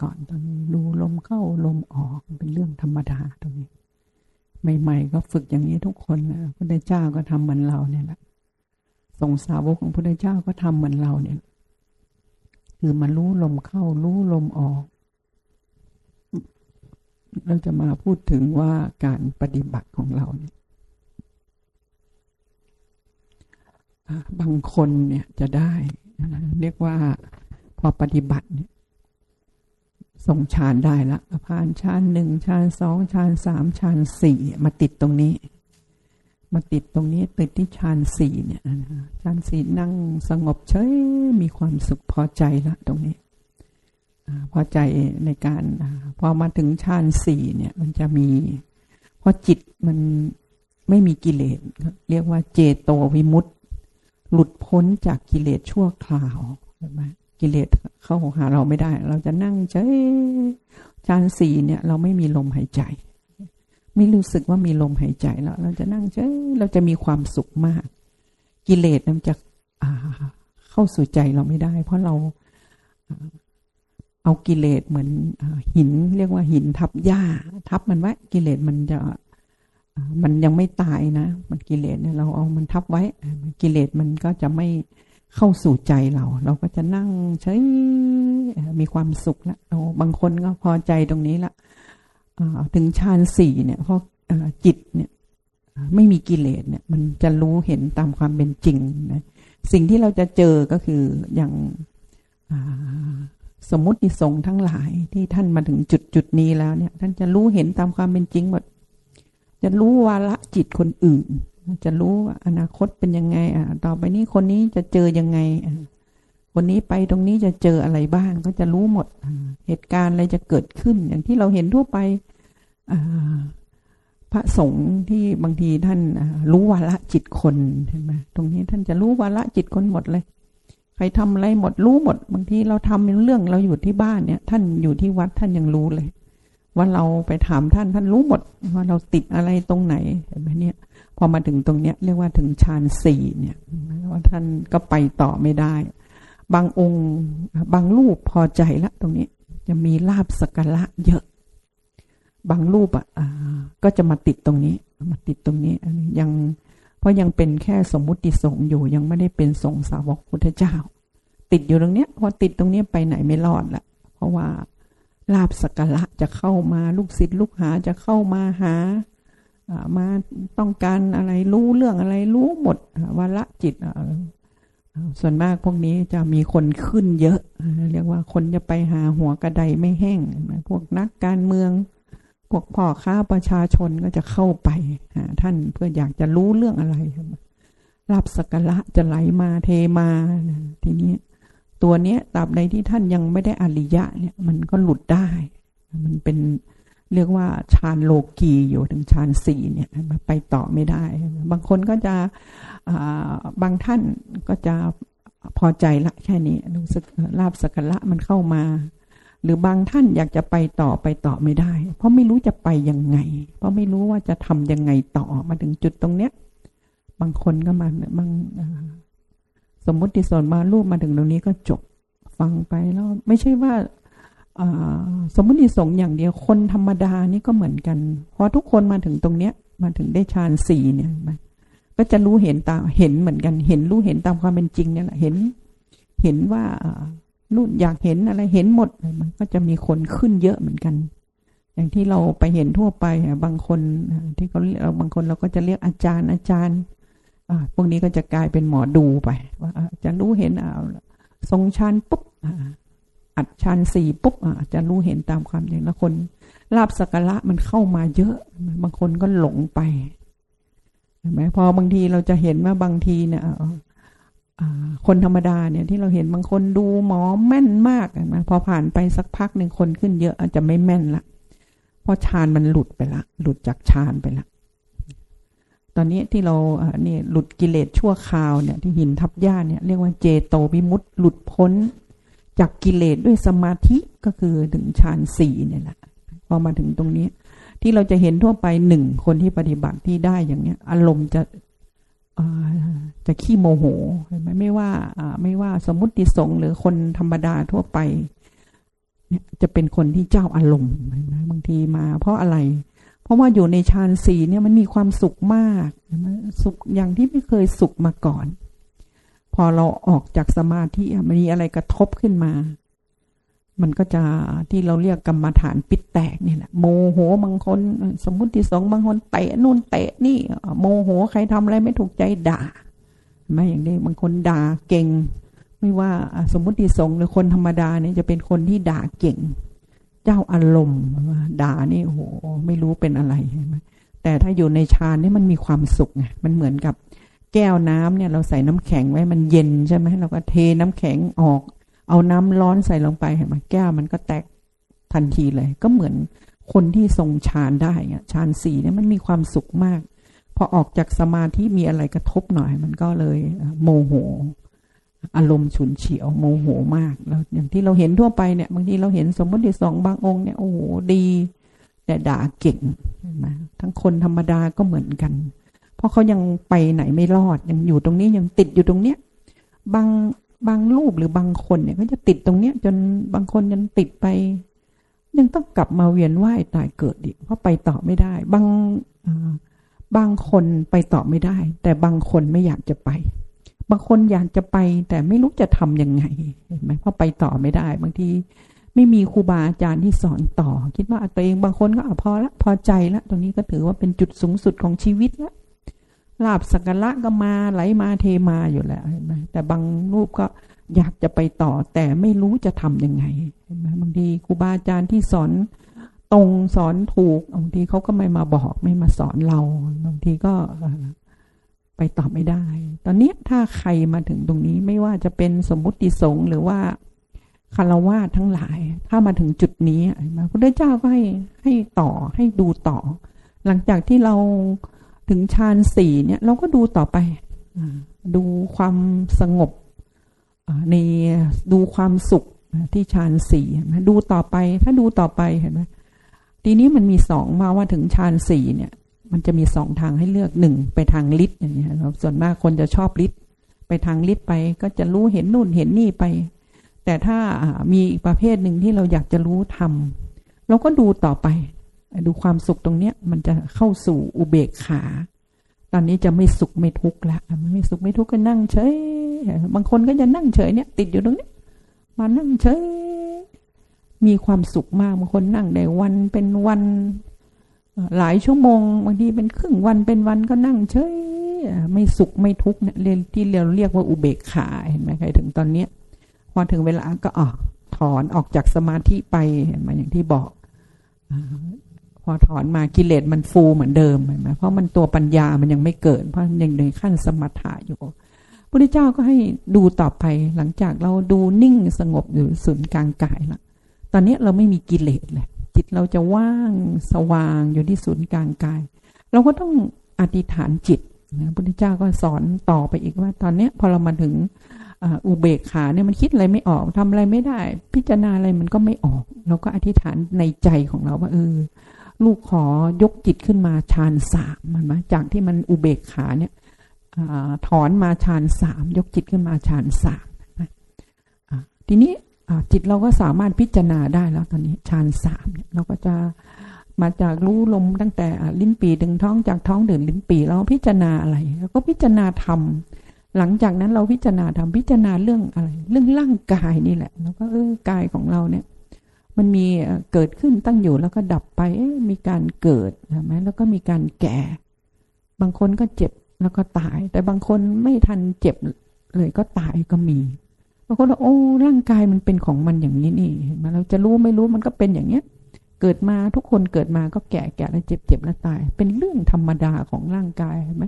ก่อนตอนนี้ดูลมเข้าลมออกเป็นเรื่องธรรมดาตรงนี้ ใหม่ๆก็ฝึกอย่างนี้ทุกคนนะพระเจ้าก็ทำเหมือนเราเนี่ยแหละสงสาวกของพระเจ้าก็ทำเหมือนเราเนี่ย คือมารู้ลมเข้ารู้ลมออก เราจะมาพูดถึงว่าการปฏิบัติของเราเนี่ยบางคนเนี่ยจะได้ เรียกว่าพอปฏิบัติเนี่ย ส่งฌานได้ละผ่านฌานหนึ่งฌานสองฌานสามฌานสี่มาติดตรงนี้ มาติดตรงนี้ติดที่ฌานสี่เนี่ยฌานสี่นั่งสงบเฉยมีความสุขพอใจละตรงนี้พอใจในการพอมาถึงฌานสี่เนี่ย มันจะมีเพราะจิตมันไม่มีกิเลสเรียกว่าเจโตวิมุตตหลุดพ้นจากกิเลสชั่วคราวใช่ไหม กิเลสเข้าหาเราไม่ได้ เราจะนั่งเฉยฌานสี่เนี่ย เราไม่มีลมหายใจ ไม่รู้สึกว่ามีลมหายใจแล้วเราจะนั่งเฉยเราจะมีความสุขมาก กิเลสมันจะเข้าสู่ใจเราไม่ได้ เพราะเราเอากิเลสเหมือนหิน เรียกว่าหินทับหญ้า ทับมันไว้กิเลสมันจะมันยังไม่ตายนะ มันกิเลสเนี่ยเราเอามันทับไว้ กิเลสมันก็จะไม่ เข้าสู่ใจเรา เราก็จะนั่งใช้มีความสุขแล้วเราบางคนก็พอใจตรงนี้ละถึงฌานสี่เนี่ยเพราะจิตเนี่ยไม่มีกิเลสเนี่ย มันจะรู้เห็นตามความเป็นจริงนะสิ่งที่เราจะเจอก็คืออย่างสมมติสงทั้งหลายที่ท่านมาถึงจุดจุดนี้แล้วเนี่ย ท่านจะรู้เห็นตามความเป็นจริงหมดจะรู้วาระจิตคนอื่น จะรู้ว่าอนาคตเป็นยังไง อะ ต่อไปนี้คนนี้จะเจอยังไงคนนี้ไปตรงนี้จะเจออะไรบ้าง ก็จะรู้หมดเหตุการณ์อะไรจะเกิดขึ้น อย่างที่เราเห็นทั่วไปพระสงฆ์ที่บางทีท่านรู้วาระจิตคนเห็นไหมตรงนี้ท่านจะรู้วาระจิตคนหมดเลย ใครทำอะไรหมดรู้หมด บางทีเราทำเรื่องเราอยู่ที่บ้านเนี่ย ท่านอยู่ที่วัดท่านยังรู้เลย ว่าเราไปถามท่านท่านรู้หมด ว่าเราติดอะไรตรงไหนเห็นไหมเนี่ย พอมาถึงตรงเนี้ยเรียกว่าถึงฌานสี่เนี่ยว่าท่านก็ไปต่อไม่ได้ บางองค์บางรูปพอใจละตรงนี้จะมีลาบสกละเยอะ บางรูปอะก็จะมาติดตรงนี้ มาติดตรงนี้ยังเพราะยังเป็นแค่สมมุติสงอยู่ยังไม่ได้เป็นสงสาวกพุทธเจ้า ติดอยู่ตรงเนี้ยพอติดตรงนี้ไปไหนไม่รอดละเพราะว่าลาบสกการะจะเข้ามาลูกศิษย์ลูกหาจะเข้ามาหา มาต้องการอะไรรู้เรื่องอะไรรู้หมดวาละจิตส่วนมากพวกนี้จะมีคนขึ้นเยอะ เรียกว่าคนจะไปหาหัวกระไดไม่แห้ง พวกนักการเมือง พวกพ่อค้าประชาชนก็จะเข้าไปหาท่านเพื่ออยากจะรู้เรื่องอะไรลาบสักระจะไหลมาเทมาทีนี้ตัวเนี้ยตราบใดที่ท่านยังไม่ได้อริยะเนี่ย มันก็หลุดได้ มันเป็น เรียกว่าฌานโลกีอยู่ถึงฌานสี่เนี่ยไปต่อไม่ได้ บางคนก็จะบางท่านก็จะพอใจละแค่นี้รู้สึกลาบสักละมันเข้ามา หรือบางท่านอยากจะไปต่อไปต่อไม่ได้ เพราะไม่รู้จะไปยังไง เพราะไม่รู้ว่าจะทำยังไงต่อมาถึงจุดตรงเนี้ย บางคนก็มาบางสมมติสอนมารูปมาถึงตรงนี้ก็จบฟังไปแล้วไม่ใช่ว่า สมมติสงอย่างเดียวคนธรรมดานี่ก็เหมือนกันพอทุกคนมาถึงตรงเนี้ยมาถึงได้ฌานสี่เนี่ยก็จะรู้เห็นตามเห็นเหมือนกัน เห็นรู้เห็นตามความเป็นจริงเนี่ยแหละเห็นเห็นว่านู่นอยากเห็นอะไรเห็นหมดมันก็จะมีคนขึ้นเยอะเหมือนกัน อย่างที่เราไปเห็นทั่วไปบางคนที่เขาเราบางคนเราก็จะเรียกอาจารย์อาจารย์พวกนี้ก็จะกลายเป็นหมอดูไป ว่าจะรู้เห็นเอาทรงชันปุ๊บ อัดชันสี่ปุ๊บอาจจะรู้เห็นตามความจริงแล้วคนลาบสักระมันเข้ามาเยอะ บางคนก็หลงไปเห็นไหมพอบางทีเราจะเห็นว่าบางทีเนี่ยคนธรรมดาเนี่ยที่เราเห็นบางคนดูหมอแม่นมากนะพอผ่านไปสักพักหนึ่งคนขึ้นเยอะอาจจะไม่แม่นละเพราะฌานมันหลุดไปละ หลุดจากฌานไปละ ตอนนี้ที่เราเนี่ยหลุดกิเลสชั่วคราวเนี่ยที่หินทับหญ้าเนี่ยเรียกว่าเจโตวิมุตต์หลุดพ้น จากกิเลสด้วยสมาธิก็คือถึงฌานสี่เนี่ยแหละพอมาถึงตรงนี้ ที่เราจะเห็นทั่วไปหนึ่งคนที่ปฏิบัติที่ได้อย่างเนี้ย อารมณ์จะจะขี้โมโหเห็นไหมไม่ว่าไม่ว่าสมมติสงหรือคนธรรมดาทั่วไปเนี่ยจะเป็นคนที่เจ้าอารมณ์เห็นะบางทีมา เพราะอะไร เพราะว่าอยู่ในฌานสี่เนี่ยมันมีความสุขมากสุขอย่างที่ไม่เคยสุขมาก่อน พอเราออกจากสมาธิมันมีอะไรกระทบขึ้นมา มันก็จะที่เราเรียกกรรมฐานปิดแตกนี่แหละโมโหบางคน สมมติที่สองบางคนเตะนู่นเตะนี่โมโหใครทำอะไรไม่ถูกใจด่าไม่อย่างนี้บางคนด่าเก่ง ไม่ว่าสมมติสงหรือคนธรรมดาเนี่ยจะเป็นคนที่ด่าเก่ง เจ้าอารมณ์ด่านี่โอ้โหไม่รู้เป็นอะไรแต่ถ้าอยู่ในฌานนี่มันมีความสุขไงมันเหมือนกับ แก้วน้ำเนี่ยเราใส่น้ำแข็งไว้มันเย็นใช่ไหมเราก็เทน้ำแข็งออก เอาน้ำร้อนใส่ลงไปเห็นไหมแก้วมันก็แตกทันทีเลย ก็เหมือนคนที่ทรงฌานได้เนี่ยฌานสี่เนี่ยมันมีความสุขมาก พอออกจากสมาธิมีอะไรกระทบหน่อย มันก็เลยโมโห อารมณ์ฉุนเฉียวโมโหมากแล้วอย่างที่เราเห็นทั่วไปเนี่ยบางทีเราเห็นสมมติสองบางองค์เนี่ยโอ้โหดี แต่ด่าเก่งนะทั้งคนธรรมดาก็เหมือนกัน เพราะเขายังไปไหนไม่รอดยังอยู่ตรงนี้ยังติดอยู่ตรงเนี้ยบางบางรูปหรือบางคนเนี่ยก็จะติดตรงเนี้ย จนบางคนยังติดไป ยังต้องกลับมาเวียนว่ายตายเกิดอีกเพราะไปต่อไม่ได้ บางบางคนไปต่อไม่ได้ แต่บางคนไม่อยากจะไป บางคนอยากจะไปแต่ไม่รู้จะทํำยังไงเห็นไหมเพราะไปต่อไม่ได้ บางทีไม่มีครูบาอาจารย์ที่สอนต่อ คิดว่าตัวเองบางคนก็อพอละพอใจละตรงนี้ก็ถือว่าเป็นจุดสูงสุดของชีวิตละ ลาบสักการะก็มาไหลมาเทมาอยู่แล้วเห็นไหมแต่บางรูปก็อยากจะไปต่อแต่ไม่รู้จะทำยังไงเห็นไหมบางทีครูบาอาจารย์ที่สอนตรงสอนถูกบางทีเขาก็ไม่มาบอกไม่มาสอนเราบางทีก็ไปตอบไม่ได้ ตอนนี้ถ้าใครมาถึงตรงนี้ไม่ว่าจะเป็นสมมุติสงฆ์หรือว่าคารวะทั้งหลาย ถ้ามาถึงจุดนี้พระพุทธเจ้าก็ให้ให้ต่อให้ดูต่อ หลังจากที่เรา ถึงฌานสี่เนี่ย เราก็ดูต่อไปดูความสงบในดูความสุขที่ฌานสี่ดูต่อไป ถ้าดูต่อไปเห็นไหมทีนี้มันมีสองมาว่าถึงฌานสี่เนี่ย มันจะมีสองทางให้เลือกหนึ่งไปทางลิ์อย่างเงี้ยเราส่วนมากคนจะชอบลิ์ไปทางลิ์ไปก็จะรู้เห็นนู่นเห็นนี่ไป แต่ถ้ามีอีกประเภทหนึ่งที่เราอยากจะรู้ทำเราก็ดูต่อไป ดูความสุขตรงเนี้ยมันจะเข้าสู่อุเบกขา ตอนนี้จะไม่สุขไม่ทุกข์ละไม่สุขไม่ทุกข์ก็นั่งเฉย บางคนก็จะนั่งเฉยเนี่ยติดอยู่ตรงนี้มานั่งเฉย มีความสุขมากบางคนนั่งได้วันเป็นวันหลายชั่วโมงบางทีเป็นครึ่งวันเป็นวันก็นั่งเฉยไม่สุขไม่ทุกข์เนี่ยเรียนที่เราเรียกว่าอุเบกขาเห็นไหมใครถึงตอนเนี้ยพอถึงเวลาก็ออกถอนออกจากสมาธิไปเห็นไหมอย่างที่บอก พอถอนมากิเลสมันฟูเหมือนเดิมเห็นไหมเพราะมันตัวปัญญามันยังไม่เกิด เพราะยังในขั้นสมถะอยู่พระเจ้าก็ให้ดูต่อไปหลังจากเราดูนิ่งสงบอยู่ศูนย์กลางกายละตอนนี้เราไม่มีกิเลสเลยจิตเราจะว่างสว่างอยู่ที่ศูนย์กลางกาย เราก็ต้องอธิษฐานจิตนะพุทธเจ้าก็สอนต่อไปอีกว่า ตอนนี้พอเรามาถึงอุเบกขาเนี่ยมันคิดอะไรไม่ออกทำอะไรไม่ได้ พิจารณาอะไรมันก็ไม่ออก เราก็อธิษฐานในใจของเราว่าเออ ลูกขอยกจิตขึ้นมาฌานสามมันมาจากที่มันอุเบกขาเนี่ยอถอนมาฌานสามยกจิตขึ้นมาฌานสามทีนี้จิตเราก็สามารถพิจารณาได้แล้วตอนนี้ฌานสามเราก็จะมาจากรู้ลมตั้งแต่ลิ้นปีดึงท้องจากท้องดื่นลิ้นปีเราพิจารณาอะไรเราก็พิจารณาธรรมหลังจากนั้นเราพิจารณาธรรมพิจารณาเรื่องอะไร เรื่องร่างกายนี่แหละ แล้วก็เออกายของเราเนี่ย มันมีเกิดขึ้นตั้งอยู่แล้วก็ดับไปมีการเกิดใช่ไหมแล้วก็มีการแก่ บางคนก็เจ็บแล้วก็ตาย แต่บางคนไม่ทันเจ็บเลยก็ตายก็มีบางคนว่าโอ้ร่างกายมันเป็นของมันอย่างนี้นี่เห็นมาเราจะรู้ไม่รู้มันก็เป็นอย่างเนี้ย เกิดมาทุกคนเกิดมาก็แก่แก่แล้วเจ็บเจ็บแล้วตาย เป็นเรื่องธรรมดาของร่างกายใช่ไหม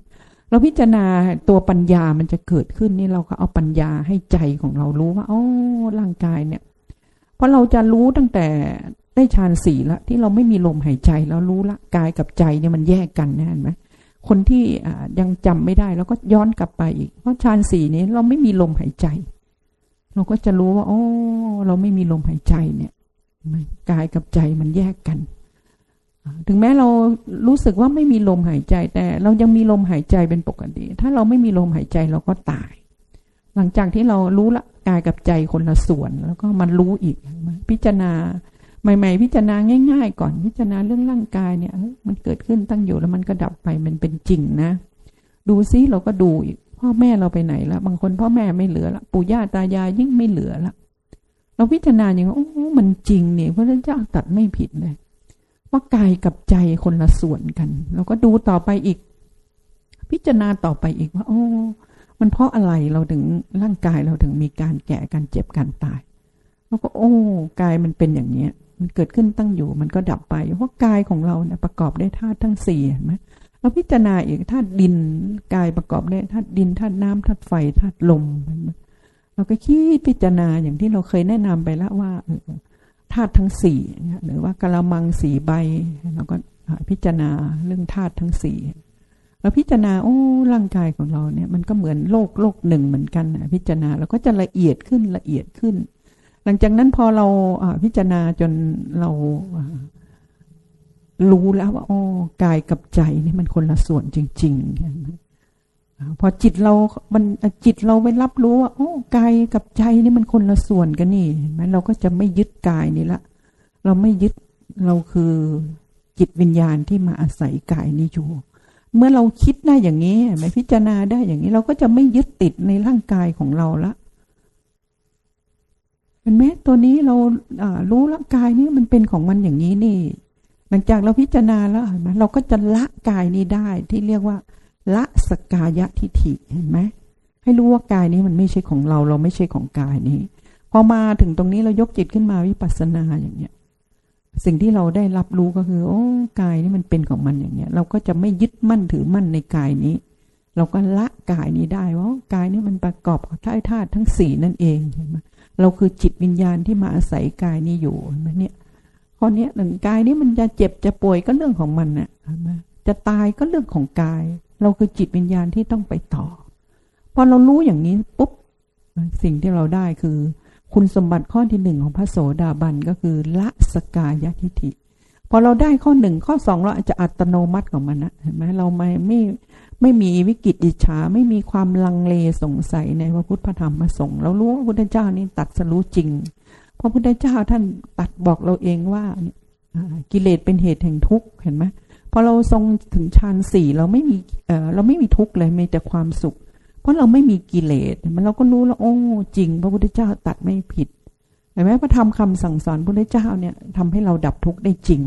เราพิจารณาตัวปัญญามันจะเกิดขึ้นนี่เราก็เอาปัญญาให้ใจของเรารู้ว่าโอ้ร่างกายเนี่ย เพราะเราจะรู้ตั้งแต่ได้ฌานสี่ละที่เราไม่มีลมหายใจแล้วรู้ละกายกับใจเนี่ยมันแยกกันนะเห็นไหมคนที่ยังจำไม่ได้แล้วก็ย้อนกลับไปอีก เพราะฌานสี่นี้เราไม่มีลมหายใจ เราก็จะรู้ว่าโอ้เราไม่มีลมหายใจเนี่ยกายกับใจมันแยกกัน ถึงแม้เรารู้สึกว่าไม่มีลมหายใจแต่เรายังมีลมหายใจเป็นปกติ ถ้าเราไม่มีลมหายใจเราก็ตาย หลังจากที่เรารู้ละกายกับใจคนละส่วน แล้วก็มันรู้อีกพิจารณาใหม่ๆ พิจารณาง่าย ๆ ก่อนพิจารณาเรื่องร่างกายเนี่ย มันเกิดขึ้นตั้งอยู่แล้วมันก็ดับไปมันเป็นจริงนะ ดูซิเราก็ดูอีกพ่อแม่เราไปไหนละบางคนพ่อแม่ไม่เหลือละปู่ย่าตายายยิ่งไม่เหลือละเราพิจารณาอย่างว่าโอ้มันจริงเนี่ยพระเจ้าตัดไม่ผิดเลยว่ากายกับใจคนละส่วนกัน เราก็ดูต่อไปอีก พิจารณาต่อไปอีกว่า โอ้ มันเพราะอะไรเราถึงร่างกายเราถึงมีการแก่การเจ็บการตายแล้วก็โอ้กายมันเป็นอย่างเนี้ย มันเกิดขึ้นตั้งอยู่ มันก็ดับไป เพราะกายของเราเนี่ยประกอบด้วยธาตุทั้งสี่เห็นไหมเราพิจารณาอีกธาตุดินกายประกอบด้วยธาตุดินธาตุน้ำธาตุไฟธาตุลมเราก็คิดพิจารณาอย่างที่เราเคยแนะนำไปแล้วว่าธาตุทั้งสี่หรือว่ากะละมังสี่ใบเราก็พิจารณาเรื่องธาตุทั้งสี่ เราพิจารณาโอ้ร่างกายของเราเนี่ยมันก็เหมือนโลกโลกหนึ่งเหมือนกันพิจารณาเราก็จะละเอียดขึ้นละเอียดขึ้น หลังจากนั้นพอเราพิจารณาจนเรารู้แล้วว่าโอ้กายกับใจนี่มันคนละส่วนจริงๆพอจิตเรามันจิตเราไปรับรู้ว่าโอ้กายกับใจนี่มันคนละส่วนกันนี่ไหมเราก็จะไม่ยึดกายนี่ละ เราไม่ยึดเราคือจิตวิญญาณที่มาอาศัยกายนี้อยู่ เมื่อเราคิดได้อย่างนี้ไม่พิจารณาได้อย่างนี้ เราก็จะไม่ยึดติดในร่างกายของเราละเห็นไหมตัวนี้เรารู้ละกายนี้มันเป็นของมันอย่างนี้นี่ หลังจากเราพิจารณาแล้วเห็นไหมเราก็จะละกายนี้ได้ที่เรียกว่า ละสกายะทิฏฐิเห็นไหมให้รู้ว่ากายนี้มันไม่ใช่ของเรา เราไม่ใช่ของกายนี้ พอมาถึงตรงนี้เรายกจิตขึ้นมาวิปัสสนาอย่างเนี้ย สิ่งที่เราได้รับรู้ก็คือโอ้กายนี้มันเป็นของมันอย่างเนี้ย เราก็จะไม่ยึดมั่นถือมั่นในกายนี้ เราก็ละกายนี้ได้ว่ากายนี้มันประกอบกับธาตุทั้งสี่นั่นเองเห็นไหมเราคือจิตวิญญาณที่มาอาศัยกายนี้อยู่เห็นไหมเนี่ยข้อนี้หนึ่งกายนี้มันจะเจ็บจะป่วยก็เรื่องของมันน่ะจะตายก็เรื่องของกาย เราคือจิตวิญญาณที่ต้องไปต่อพอเรารู้อย่างนี้ปุ๊บสิ่งที่เราได้คือ คุณสมบัติข้อที่หนึ่งของพระโสดาบันก็คือละสกายทิฏฐิพอเราได้ข้อหนึ่งข้อสองเราอาจจะอัตโนมัติของมันนะเห็นไหมเราไม่ไม่ไม่มีวิกฤตอิจฉาไม่มีความลังเลสงสัยในพระพุทธธรรมพระสงเรารู้ว่าพระพุทธเจ้านี่ตัดสรู้จริงพระพุทธเจ้าท่านตัดบอกเราเองว่ากิเลสเป็นเหตุแห่งทุกข์เห็นไหมพอเราทรงถึงฌานสี่เราไม่มีเเราไม่มีทุกข์เลยมีแต่ความสุข เพราะเราไม่มีกิเลสมันเราก็รู้แล้วโอ้จริง พระพุทธเจ้าตัดไม่ผิดเห็นไหมพระธรรมคำสั่งสอนพระพุทธเจ้าเนี่ยทำให้เราดับทุกข์ได้จริง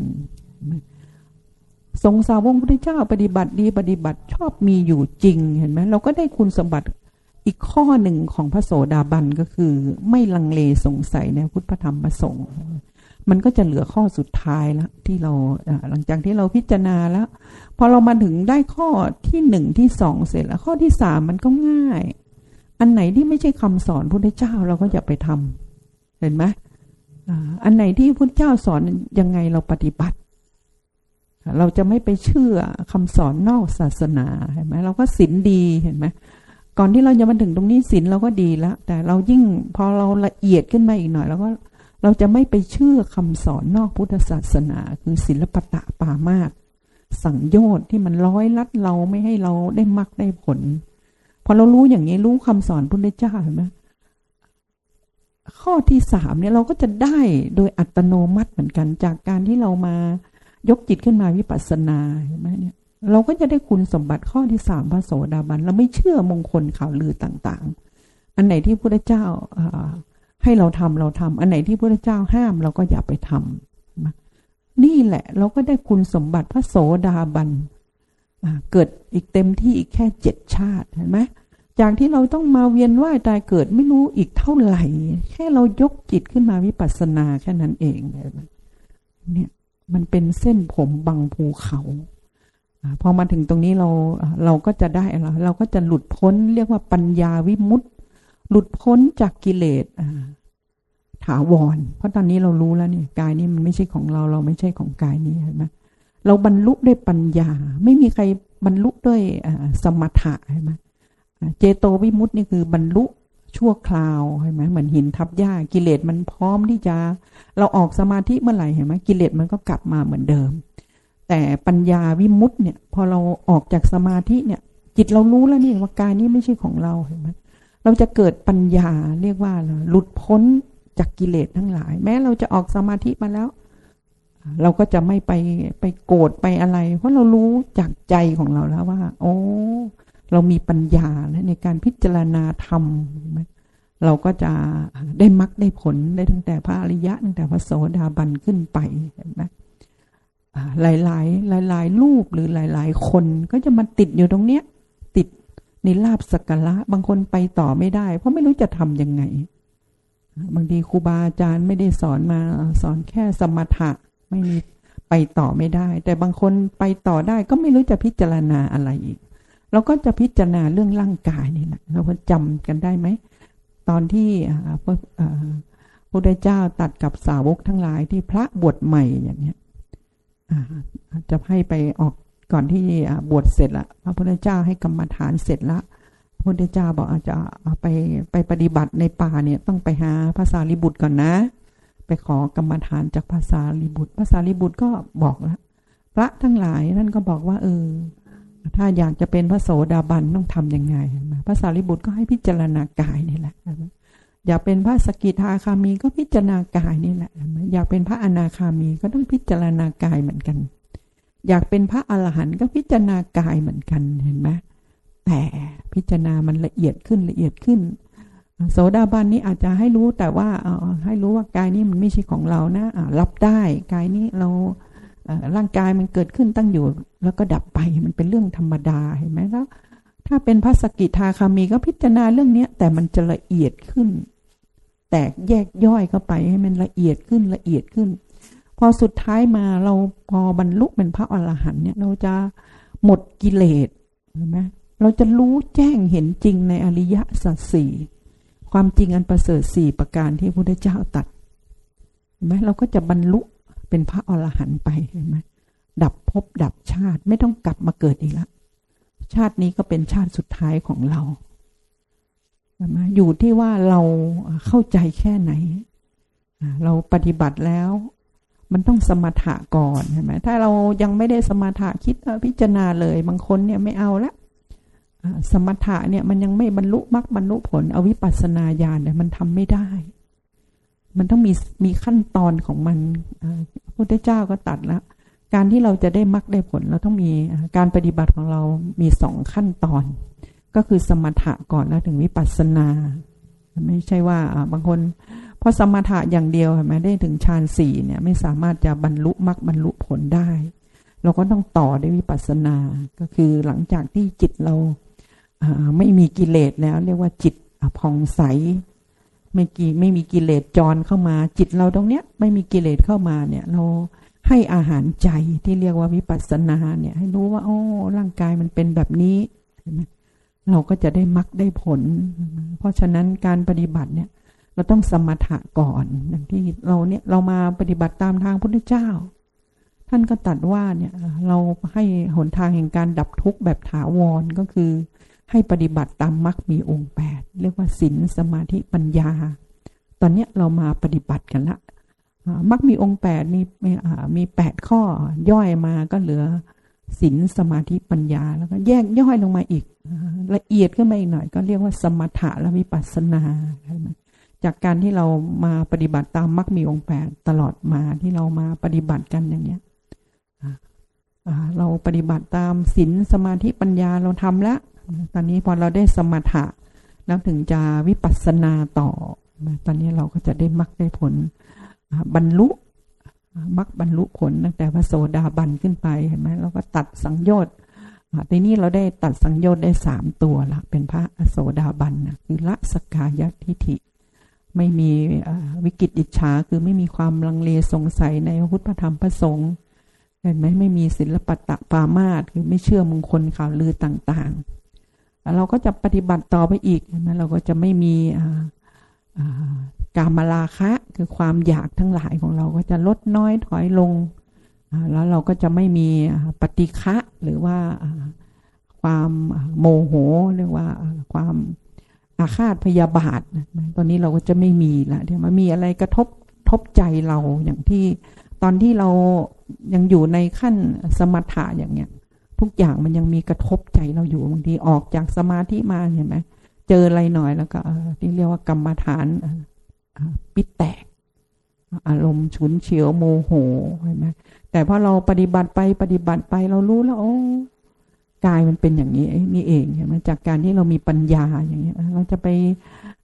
ทรงสาวงพุทธเจ้าปฏิบัติดีปฏิบัติชอบมีอยู่จริงเห็นไหมเราก็ได้คุณสมบัติอีกข้อหนึ่งของพระโสดาบันก็คือ ไม่ลังเลสงสัยในพุทธธรรมประสงค์ มันก็จะเหลือข้อสุดท้ายแล้วที่เราหลังจากที่เราพิจารณาแล้ว พอเรามาถึงได้ข้อที่หนึ่งที่สองเสร็จแล้วข้อที่สามมันก็ง่าย อันไหนที่ไม่ใช่คำสอนพุทธเจ้าเราก็อย่าไปทำเห็นไหมอันไหนที่พุทธเจ้าสอนยังไงเราปฏิบัติ เราจะไม่ไปเชื่อคำสอนนอกศาสนาเห็นไหมเราก็ศีลดีเห็นไหมก่อนที่เราจะมาถึงตรงนี้ศีลเราก็ดีแล้วแต่เรายิ่งพอเราละเอียดขึ้นมาอีกหน่อยแล้วก็ เราจะไม่ไปเชื่อคำสอนนอกพุทธศาสนา คือศิลปตะปามากสังโยชน์ที่มันร้อยลัดเราไม่ให้เราได้มักได้ผล พอเรารู้อย่างนี้รู้คำสอนพุทธเจ้าเห็นไหมข้อที่สามเนี่ยเราก็จะได้โดยอัตโนมัติเหมือนกันจากการที่เรามายกจิตขึ้นมาวิปัสสนาเห็นไหมเนี่ยเราก็จะได้คุณสมบัติข้อที่สามพระโสดาบัน เราไม่เชื่อมงคลข่าวลือต่างๆ อันไหนที่พระเจ้า ให้เราทำเราทำอันไหนที่พระเจ้าห้ามเราก็อย่าไปทำนี่แหละเราก็ได้คุณสมบัติพระโสดาบันเกิดอีกเต็มที่อีกแค่เจ็ดชาติเห็นไหมจากที่เราต้องมาเวียนว่ายตายเกิดไม่รู้อีกเท่าไหร่ แค่เรายกจิตขึ้นมาวิปัสสนาแค่นั้นเองเนี่ยมันเป็นเส้นผมบังภูเขาพอมาถึงตรงนี้เราเราก็จะได้เราเราก็จะหลุดพ้นเรียกว่าปัญญาวิมุตต หลุดพ้นจากกิเลสถาวร เพราะตอนนี้เรารู้แล้วเนี่ยกายนี้มันไม่ใช่ของเรา เราไม่ใช่ของกายนี้เห็นไหมเราบรรลุด้วยปัญญา ไม่มีใครบรรลุด้วยสมถะเห็นไหมเจโตวิมุตต์นี่คือบรรลุชั่วคราวเห็นไหมเหมือนหินทับหญ้ากิเลสมันพร้อมที่จะ เราออกสมาธิเมื่อไหร่เห็นไหมกิเลสมันก็กลับมาเหมือนเดิม แต่ปัญญาวิมุตต์เนี่ย พอเราออกจากสมาธิเนี่ย จิตเรารู้แล้วนี่ว่ากายนี้ไม่ใช่ของเราเห็นไหม เราจะเกิดปัญญาเรียกว่าหลุดพ้นจากกิเลสทั้งหลาย แม้เราจะออกสมาธิมาแล้ว เราก็จะไม่ไปไปโกรธไปอะไร เพราะเรารู้จากใจของเราแล้วว่า โอ้เรามีปัญญาแล้วในการพิจารณาธรรมเราก็จะได้มรรคได้ผลได้ตั้งแต่พระอริยะตั้งแต่พระโสดาบันขึ้นไปเห็นไหมอ่าหลายๆหลายรูปหรือหลาย ๆ คนก็จะมาติดอยู่ตรงเนี้ย ในลาบสักการะบางคนไปต่อไม่ได้ เพราะไม่รู้จะทำยังไง บางทีครูบาอาจารย์ไม่ได้สอนมาสอนแค่สมถะไม่มีไปต่อไม่ได้ แต่บางคนไปต่อได้ก็ไม่รู้จะพิจารณาอะไรอีก เราก็จะพิจารณาเรื่องร่างกายนี่แหละเราจำกันได้ไหมตอนที่พระพระพุทธเจ้าตัดกับสาวกทั้งหลายที่พระบวชใหม่อย่างเนี้ยจะให้ไปออก ก่อนที่อ่าบวชเสร็จละพระพุทธเจ้าให้กรรมฐานเสร็จละพระพุทธเจ้าบอกอาจจะเอาไปไปปฏิบัติในป่าเนี่ยต้องไปหาภาษาลิบุตรก่อนนะ ไปขอกรรมฐานจากภาษาลิบุตรภาษาลิบุตรก็บอกล้วพระทั้งหลายท่านก็บอกว่าเออถ้าอยากจะเป็นพระโสดาบันต้องทำยังไงพระสารีบุตรก็ให้พิจารณากายนี่แหละอยากเป็นพระสกิทาคามีก็พิจารณากายนี่แหละอยากเป็นพระอนาคามีก็ต้องพิจารณากายเหมือนกัน อยากเป็นพระอรหันต์ก็พิจารณากายเหมือนกันเห็นไหมแต่พิจารณามันละเอียดขึ้นละเอียดขึ้น โสดาบันนี้อาจจะให้รู้แต่ว่าให้รู้ว่ากายนี้มันไม่ใช่ของเรานะรับได้กายนี้เราร่างกายมันเกิดขึ้นตั้งอยู่ แล้วก็ดับไปมันเป็นเรื่องธรรมดาเห็นไหมแล้ว ถ้าเป็นพระสกิทาคามีก็พิจารณาเรื่องนี้แต่มันจะละเอียดขึ้น แตกแยกย่อยเข้าไปให้มันละเอียดขึ้นละเอียดขึ้น พอสุดท้ายมาเราพอบรรลุเป็นพระอรหันต์เนี่ยเราจะหมดกิเลสเห็นไหมเราจะรู้แจ้งเห็นจริงในอริยสัจสี่ความจริงอันประเสริฐสี่ประการที่พระพุทธเจ้าตัดเห็นไหมเราก็จะบรรลุเป็นพระอรหันต์ไปเห็นไหมดับภพดับชาติไม่ต้องกลับมาเกิดอีกแล้วชาตินี้ก็เป็นชาติสุดท้ายของเราใช่ไหมอยู่ที่ว่าเราเข้าใจแค่ไหน เราปฏิบัติแล้ว มันต้องสมถะก่อนใช่ไหมถ้าเรายังไม่ได้สมถะคิดพิจารณาเลย บางคนเนี่ยไม่เอาละสมถะเนี่ยมันยังไม่บรรลุมรรคบรรลุผล อวิปัสสนาญาณเนี่ยมันทำไม่ได้ มันต้องมีมีขั้นตอนของมันพระพุทธเจ้าก็ตัดแล้วการที่เราจะได้มรรคได้ผล เราต้องมีการปฏิบัติของเรามีสองขั้นตอน ก็คือสมถะก่อนแล้วถึงวิปัสสนา ไม่ใช่ว่าบางคน เพราะสมถะอย่างเดียวเห็นไหมได้ถึงฌานสี่เนี่ยไม่สามารถจะบรรลุมรรคบรรลุผลได้ เราก็ต้องต่อด้วยวิปัสสนา ก็คือหลังจากที่จิตเราไม่มีกิเลสแล้ว เรียกว่าจิตผ่องใสไม่กีไม่มีกิเลสจรเข้ามา จิตเราตรงเนี้ยไม่มีกิเลสเข้ามาเนี่ยเราให้อาหารใจที่เรียกว่าวิปัสสนาเนี่ย ให้รู้ว่าโอ้ร่างกายมันเป็นแบบนี้เราก็จะได้มรรคได้ผล เพราะฉะนั้นการปฏิบัติเนี่ย เราต้องสมถะก่อนอย่างที่เราเนี่ยเรามาปฏิบัติตามทางพุทธเจ้า ท่านก็ตัดว่าเนี่ยเราให้หนทางแห่งการดับทุกข์แบบถาวรก็คือ ให้ปฏิบัติตามมรรคมีองค์แปดเรียกว่าศีลสมาธิปัญญา ตอนเนี้ยเรามาปฏิบัติกันละมรรคมีองค์แปดมีมีแปดข้อย่อยมาก็เหลือศีลสมาธิปัญญาแล้วก็แยกย่อยลงมาอีก ละเอียดขึ้นมาอีกหน่อย ก็เรียกว่าสมถะและวิปัสสนาใช่ไหม จากการที่เรามาปฏิบัติตามมรรคมีองค์แปดตลอดมาที่เรามาปฏิบัติกันอย่างเนี้ยเราปฏิบัติตามศีลสมาธิปัญญาเราทำแล้ว ตอนนี้พอเราได้สมถะแล้วถึงจะวิปัสสนาต่อ ตอนนี้เราก็จะได้มรรคได้ผลบรรลุมรรคบรรลุผลตั้งแต่พระโสดาบันขึ้นไปเห็นไหมเราก็ตัดสังโยชน์ทีนี้เราได้ตัดสังโยชน์ได้สามตัวละเป็นพระโสดาบันนะคือละสกายทิฐิ ไม่มีวิกิตอิจฉาคือไม่มีความลังเลสงสัยในพระพุทธธรรมพระสงฆ์เห็นไหมไม่มีศิลปะตะปามาสคือไม่เชื่อมงคลข่าวลือต่างๆแล้วเราก็จะปฏิบัติต่อไปอีกเห็นไหมเราก็จะไม่มีอ่าอ่ากามราคะคือความอยากทั้งหลายของเราก็จะลดน้อยถอยลง แล้วเราก็จะไม่มีปฏิฆะหรือว่าความโมโหเรียกว่าความ อาฆาตพยาบาทตอนนี้เราก็จะไม่มีละเดี๋ยวมันมีอะไรกระทบทบใจเราอย่างที่ตอนที่เรายังอยู่ในขั้นสมถะอย่างเงี้ย ทุกอย่างมันยังมีกระทบใจเราอยู่บางทีออกจากสมาธิมาเห็นไหมเจออะไรหน่อยแล้วก็เอ่อที่เรียกว่ากรรมฐานปิดแตก อารมณ์ฉุนเฉียวโมโหเห็นไหมแต่พอเราปฏิบัติไปปฏิบัติไปเรารู้แล้วโอ้ กายมันเป็นอย่างนี้นี่เองเห็นไหมจากการที่เรามีปัญญาอย่างนี้ยเราจะไป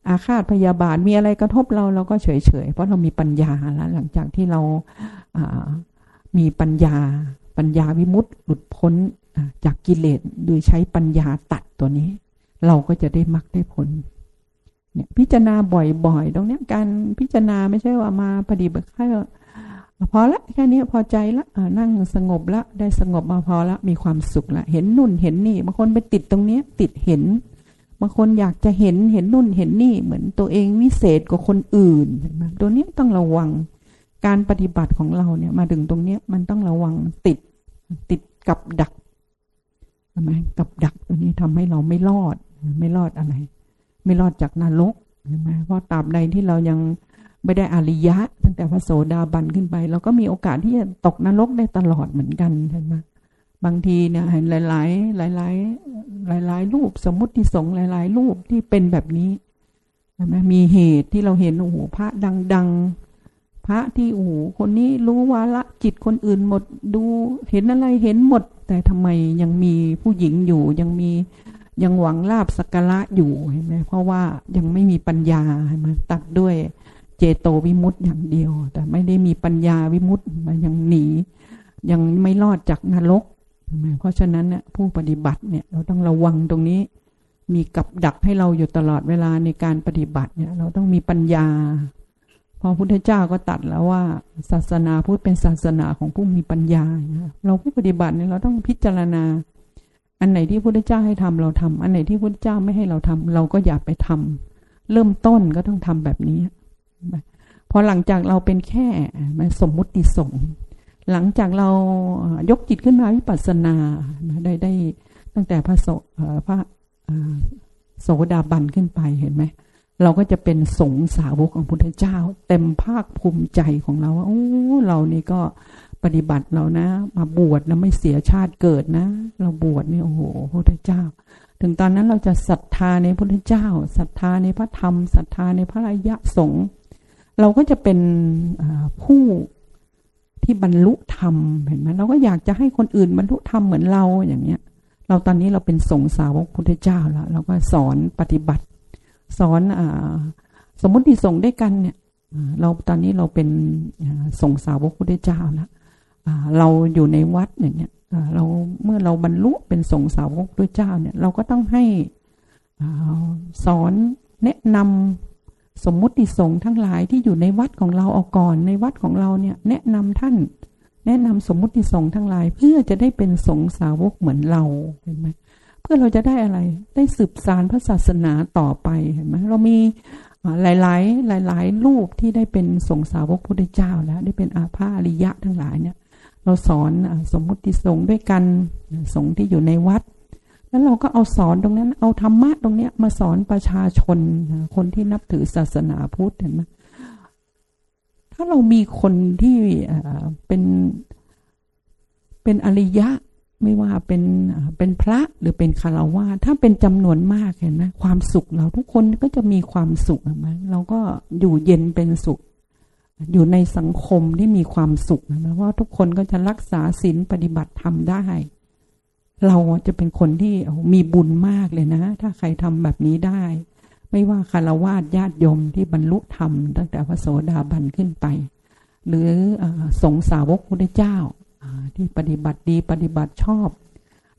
อาฆาตพยาบาทมีอะไรกระทบเราเราก็เฉยเฉยเพราะเรามีปัญญาแล้วหลังจากที่เราอ่ามีปัญญา ปัญญาวิมุตติหลุดพ้นจากกิเลสโดยใช้ปัญญาตัดตัวนี้ เราก็จะได้มรรคได้ผลเนี่ยพิจารณาบ่อยๆ ตรงเนี้ยการพิจารณาไม่ใช่ว่ามาปฏิบัติแค่ พอละแค่นี้พอใจละนั่งสงบละได้สงบมาพอละมีความสุขละเห็นนุ่นเห็นนี่บางคนไปติดตรงเนี้ยติดเห็นบางคนอยากจะเห็นเห็นนุ่นเห็นนี่เหมือนตัวเองวิเศษกว่าคนอื่นเห็นไหมตัวนี้ต้องระวังการปฏิบัติของเราเนี่ยมาถึงตรงเนี้ยมันต้องระวังติดติดกับดักใช่ไหมกับดักตัวนี้ทำให้เราไม่รอดไม่รอดอะไร ไม่รอดจากนรกใช่ไหมเพราะตราบใดที่เรายัง ไม่ได้อริยะ ตั้งแต่พระโสดาบันขึ้นไป เราก็มีโอกาสที่จะตกนรกได้ตลอดเหมือนกันใช่ไหมบางทีเนี่ยเห็นหลาย ๆ หลาย ๆ หลาย ๆ รูปสมมติที่สงหลาย ๆ รูปที่เป็นแบบนี้ใช่ไหมมีเหตุที่เราเห็นโอ้โหพระดัง ๆ พระที่โอ้โหคนนี้รู้วาละจิตคนอื่นหมดดูเห็นอะไรเห็นหมด แต่ทำไมยังมีผู้หญิงอยู่ยังมียังหวังลาบสักการะอยู่เห็นไหมเพราะว่ายังไม่มีปัญญาเห็นไหมตัดด้วย เจโตวิมุตต์อย่างเดียว แต่ไม่ได้มีปัญญาวิมุตต์มันยังหนี ยังไม่รอดจากนรกเพราะฉะนั้นเนี่ยผู้ปฏิบัติเนี่ยเราต้องระวังตรงนี้ มีกับดักให้เราอยู่ตลอดเวลาในการปฏิบัติเนี่ย เราต้องมีปัญญาพอพุทธเจ้าก็ตัดแล้วว่า ศาสนาพุทธเป็นศาสนาของผู้มีปัญญาเราผู้ปฏิบัติเนี่ยเราต้องพิจารณา อันไหนที่พุทธเจ้าให้ทำเราทำอันไหนที่พุทธเจ้าไม่ให้เราทำเราก็อย่าไปทำเริ่มต้นก็ต้องทำแบบนี้ พอหลังจากเราเป็นแค่สมมุติสงฆ์หลังจากเรายกจิตขึ้นมาวิปัสสนาได้ได้ตั้งแต่พระโสพระโสดาบันขึ้นไปเห็นไหมเราก็จะเป็นสงสาวกของพุทธเจ้า เต็มภาคภูมิใจของเราว่าโอ้เรานี่ก็ปฏิบัติเรานะ มาบวชนะไม่เสียชาติเกิดนะ เราบวชนี่โอ้โหพระพุทธเจ้า ถึงตอนนั้นเราจะศรัทธาในพระพุทธเจ้าศรัทธาในพระธรรมศรัทธาในพระอริยสงฆ์ เราก็จะเป็นผู้ที่บรรลุธรรมเห็นไหมเราก็อยากจะให้คนอื่นบรรลุธรรมเหมือนเราอย่างเนี้ย เราตอนนี้เราเป็นสงสาวกพุทธเจ้าแล้วเราก็สอนปฏิบัติ สอนอสมมติที่ส่งด้วยกันเนี่ยเราตอนนี้เราเป็นสงสาวกพุทธเจ้าแล้วเราอยู่ในวัดอย่างเนี้ยเราเมื่อเราบรรลุเป็นสงสาวกพุทธเจ้าเนี่ย เราก็ต้องให้สอนแนะนำ สมมุติสงฆ์ทั้งหลายที่อยู่ในวัดของเราเอาก่อน ในวัดของเราเนี่ยแนะนำท่าน แนะนำสมมุติสงฆ์ทั้งหลาย เพื่อจะได้เป็นสงฆ์สาวกเหมือนเราเห็นไหมเพื่อเราจะได้อะไรได้สืบสารพระศาสนาต่อไปเห็นไหมเรามีหลายหลายหลายๆรูปที่ได้เป็นสงฆ์สาวกพุทธเจ้าแล้วได้เป็นอาภาอริยะทั้งหลายเนี่ย เราสอนสมมุติสงฆ์ด้วยกันสงฆ์ที่อยู่ในวัด แล้วเราก็เอาสอนตรงนั้น เอาธรรมะตรงเนี้ยมาสอนประชาชน คนที่นับถือศาสนาพุทธเห็นไหมถ้าเรามีคนที่เป็นเป็นอริยะไม่ว่าเป็นเป็นพระหรือเป็นคารวะถ้าเป็นจำนวนมากเห็นไหมความสุขเราทุกคนก็จะมีความสุขเห็นไหมเราก็อยู่เย็นเป็นสุข อยู่ในสังคมที่มีความสุขนะว่าทุกคนก็จะรักษาศีลปฏิบัติธรรมได้ เราจะเป็นคนที่มีบุญมากเลยนะ ถ้าใครทำแบบนี้ได้ ไม่ว่าคารวะญาติโยมที่บรรลุธรรมตั้งแต่พระโสดาบันขึ้นไป หรือสงสาวกพุทธเจ้าที่ปฏิบัติดีปฏิบัติชอบ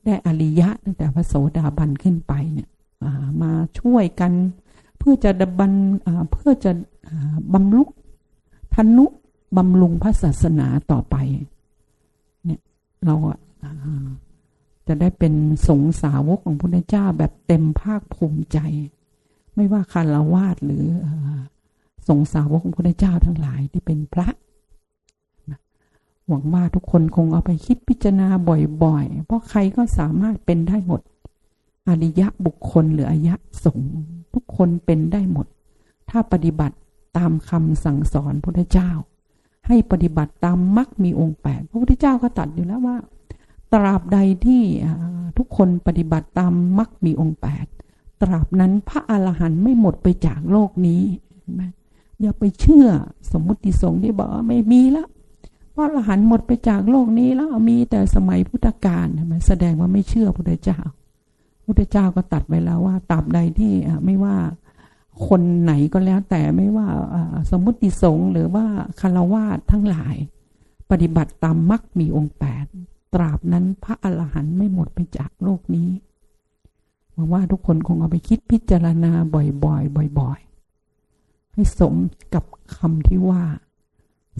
ได้อริยะตั้งแต่พระโสดาบันขึ้นไปเนี่ยมาช่วยกัน เพื่อจะดบันเพื่อจะบำรุธนุบำรุงพระศาสนาต่อไป เนี่ยเราอะ จะได้เป็นสงสาวกของพระเจ้าแบบเต็มภาคภูมิใจ ไม่ว่าคารวาสหรือสงสาวกของพระเจ้าทั้งหลายที่เป็นพระหวังว่าทุกคนคงเอาไปคิดพิจารณาบ่อยๆ เพราะใครก็สามารถเป็นได้หมด อริยะบุคคลหรืออริยะสงทุกคนเป็นได้หมด ถ้าปฏิบัติตามคำสั่งสอนพระเจ้า ให้ปฏิบัติตามมรรคมีองค์แปดพระพุทธเจ้าก็ตัดอยู่แล้วว่า ตราบใดที่ทุกคนปฏิบัติตามมรรคมีองค์แปดตราบนั้นพระอรหันต์ไม่หมดไปจากโลกนี้อย่าไปเชื่อสมมุติสงฆ์ที่บอกว่าไม่มีล้วพระอรหันต์หมดไปจากโลกนี้แล้วมีแต่สมัยพุทธกาลเห็นแสดงว่าไม่เชื่อพระเจ้าพุทธเจ้าก็ตัดไว้แล้วว่าตราบใดที่ไม่ว่าคนไหนก็แล้วแต่ไม่ว่าอ่าสมมุติสงฆ์หรือว่าคารวาสทั้งหลาย ปฏิบัติตามมรรคมีองค์แปด ตราบนั้นพระอรหันต์ไม่หมดไปจากโลกนี้หวังว่าทุกคนคงเอาไปคิดพิจารณาบ่อยๆ บ่อยๆ ให้สมกับคำที่ว่า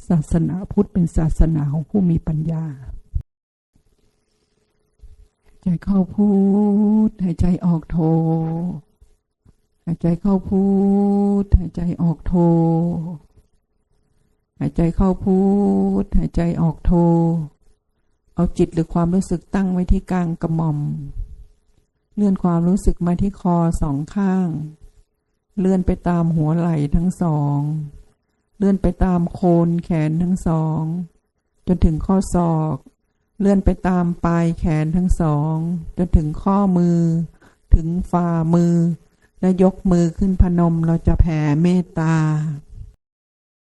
ศาสนาพุทธเป็นศาสนาของผู้มีปัญญาหายใจเข้าพูดหายใจออกโทหายใจเข้าพูดหายใจออกโทหายใจเข้าพูดหายใจออกโท เอาจิตหรือความรู้สึกตั้งไว้ที่กลางกระหม่อม เลื่อนความรู้สึกมาที่คอสองข้าง เลื่อนไปตามหัวไหล่ทั้งสอง เลื่อนไปตามโคนแขนทั้งสอง จนถึงข้อศอก เลื่อนไปตามปลายแขนทั้งสอง จนถึงข้อมือ ถึงฝ่ามือ และยกมือขึ้นพนมเราจะแผ่เมตตา